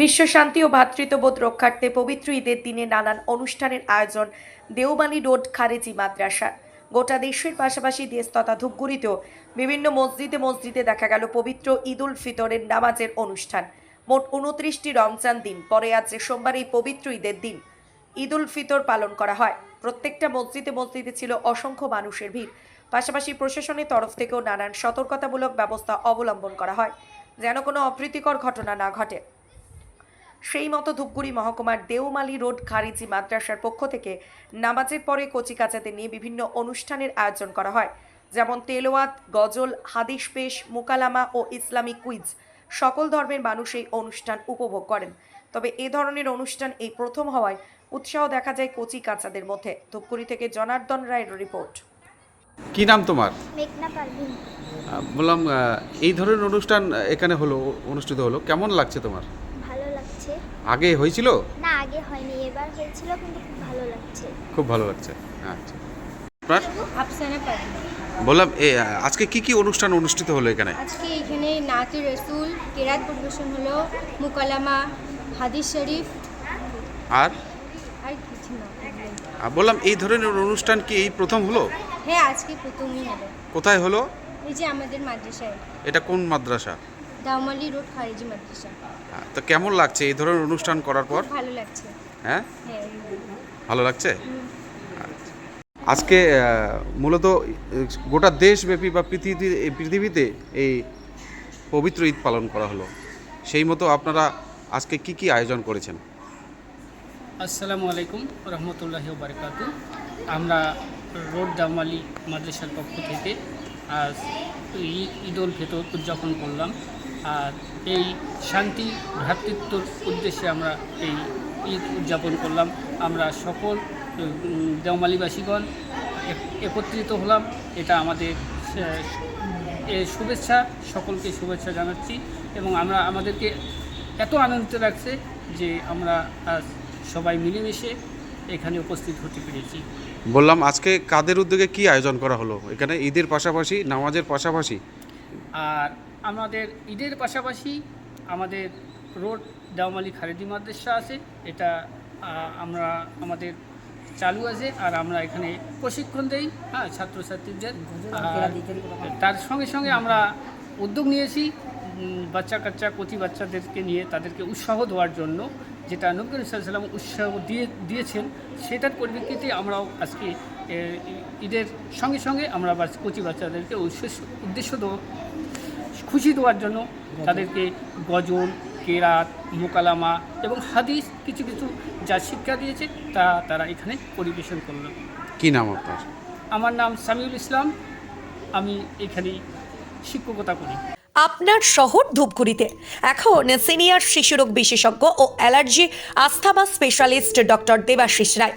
বিশ্ব শান্তি ও ভ্রাতৃত্ববোধ রক্ষার্থে পবিত্র ঈদের দিনে নানান অনুষ্ঠানের আয়োজন দেওবালি রোড খারেজি মাদ্রাসা। গোটা দেশের পাশাপাশি দেশ তথা ধূপগুড়িতেও বিভিন্ন মসজিদে মসজিদে দেখা গেল পবিত্র ঈদ উল ফিতরের নামাজের অনুষ্ঠান। মোট উনত্রিশটি রমজান দিন, পরে যে সোমবার এই পবিত্র ঈদের দিন ঈদ উল ফিতর পালন করা হয়। প্রত্যেকটা মসজিদে মসজিদে ছিল অসংখ্য মানুষের ভিড়। পাশাপাশি প্রশাসনের তরফ থেকেও নানান সতর্কতামূলক ব্যবস্থা অবলম্বন করা হয়, যেন কোনো অপ্রীতিকর ঘটনা না ঘটে। সেই মতো ধূপগুড়ি মহকুমার দেওমালি রোড খারিজি মাদ্রাসার পক্ষ থেকে নামাজের পরে কচিকাচাদের নিয়ে বিভিন্ন অনুষ্ঠানের আয়োজন করা হয়। যেমন তেলোয়াত গজল হাদিস পেশ মুকালামা ও ইসলামিক কুইজ। সকল ধর্মের মানুষ এই অনুষ্ঠান উপভোগ করেন। তবে এ ধরনের অনুষ্ঠান এই প্রথম হওয়ায় উৎসাহ দেখা যায় কচি কাচাদের মধ্যে। ধূপগুড়ি থেকে জনার্দন রায়ের রিপোর্ট। কি নাম তোমার? মেঘনা পারভিন। বললাম এই ধরনের অনুষ্ঠান এখানে হলো অনুষ্ঠিত হলো। কেমন লাগছে তোমার? আগে হয়েছিল? না আগে হয়নি এবার হয়েছিল কিন্তু খুব ভালো লাগছে। খুব ভালো লাগছে। আচ্ছা। আপনার? আফসানা বললাম এ, আজকে কি কি অনুষ্ঠান অনুষ্ঠিত হলো এখানে? আজকে এখানে নাতি রসুল কেরাত পরিবেশন হলো মুকালামা হাদিস শরীফ। আর? আর কিছু না আহ, বললাম এই ধরনের অনুষ্ঠান কি এই প্রথম হলো? হ্যাঁ আজকে প্রথমই হলো। কোথায় হলো? এই যে আমাদের মাদ্রাসায়। এটা কোন মাদ্রাসা? দাউমালি রোড খারিজি মাদ্রাসা। তো কেমন লাগছে? এই ধরনের অনুষ্ঠান করার পর? ভালো লাগছে। হ্যাঁ? হ্যাঁ ভালো লাগছে? আচ্ছা। আজকে মূলত গোটা দেশব্যাপী বা পৃথিবী এই পৃথিবীতে এই পবিত্র ঈদ পালন করা হলো। সেই মতো আপনারা আজকে কি কি আয়োজন করেছেন? আসসালামু আলাইকুম রহমতুল্লাহ বারকাত। আমরা রোড দামালি মাদ্রাসার পক্ষ থেকে আজ ঈদ উল ফিতর উদযাপন করলাম। আর এই শান্তি ভ্রাতৃত্বর উদ্দেশ্যে আমরা এই ঈদ উদযাপন করলাম। আমরা সকল দেওমালিবাসীগণ একত্রিত হলাম। এটা আমাদের এ শুভেচ্ছা সকলকে শুভেচ্ছা জানাচ্ছি এবং আমরা আমাদেরকে এত আনন্দিত লাগছে যে আমরা আজ সবাই মিলেমিশে এখানে উপস্থিত হতে পেরেছি। বললাম আজকে কাদের উদ্যোগে কি আয়োজন করা হলো? এখানে ঈদের পাশাপাশি নামাজের পাশাপাশি? আর আমাদের ঈদের পাশাপাশি আমাদের রোড দেওমালি খারেদি মাদ্রাসা আছে। এটা আমরা আমাদের চালু আছে আর আমরা এখানে প্রশিক্ষণ দেই হ্যাঁ ছাত্রছাত্রীদের। তার সঙ্গে সঙ্গে আমরা উদ্যোগ নিয়েছি বাচ্চা কাচ্চা কচি বাচ্চাদেরকে নিয়ে তাদেরকে উৎসাহ দেওয়ার জন্য। যেটা নবী সাল্লাম উৎসাহ দিয়ে, দিয়েছেন, সেটার পরিপ্রেক্ষিতে আমরাও আজকে ঈদের সঙ্গে সঙ্গে আমরা কচি বাচ্চাদেরকে উদ্দেশ্য উদ্দেশ্য খুশি দেওয়ার জন্য তাদেরকে গজল কেরাত মোকালামা এবং হাদিস কিছু কিছু যা শিক্ষা দিয়েছে তা তারা এখানে পরিবেশন করল। কি নাম আপনার? আমার নাম সামিউল ইসলাম। আমি এখানে শিক্ষকতা করি। আপনার শহর ধূপগুড়িতে। এখন সিনিয়র শিশুরোগ বিশেষজ্ঞ ও allergy asthma specialist doctor Debashis Roy.